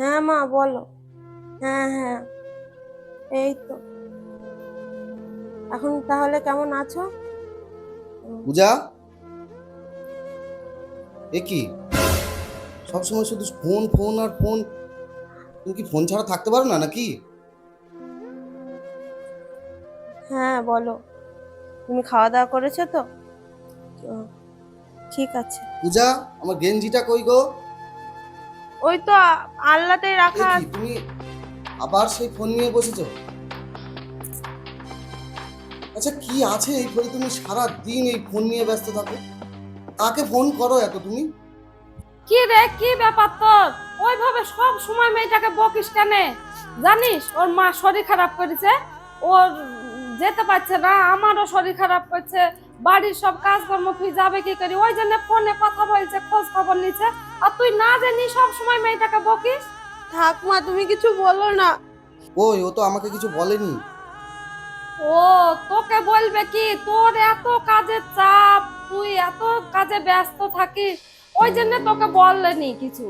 হ্যাঁ মা বলো। হ্যাঁ হ্যাঁ। এই তো। এখন তাহলে কেমন আছো? পূজা? এ কি? সবসময় শুধু ফোন ফোন আর ফোন। তুমি কি ফোন ছাড়া থাকতে পারো না নাকি? হ্যাঁ বলো। তুমি খাওয়া দাওয়া করেছ তো ঠিক আছে। পূজা আমার গেঞ্জিটা কই গো? ওই তো আল্লাতেই এ রাখা তুমি আবার সেই ফোন নিয়ে বসেছো? আচ্ছা কি আছে এই ফোনে তুমি সারা দিন এই ফোন নিয়ে ব্যস্ত থাকো। কাকে ফোন করো এত তুমি? কি রে কি ব্যাপার তোর? ওইভাবে সব সময় মেয়েটাকে বকিস কেন? জানিস ওর মা শরীর খারাপ করেছে ওর যেতে পারছে না আমারও শরীর খারাপ করছে বাড়ির সব কাজকর্ম তুই যাবে কি করি? ওই জন্য ফোনে কথা বলছে খোঁজ খবর নিচ্ছে। আর তুই না জানি সব সময় মেয়েটাকে বকিস? ঠাকুমা তুমি কিছু বলো না। ওই ও তো আমাকে কিছু বলেনি। ও তোকে বলবে কি? তোর এত কাজের চাপ তুই এত কাজে ব্যস্ত থাকিস। ওই জন্য তোকে বললেনি কিছু।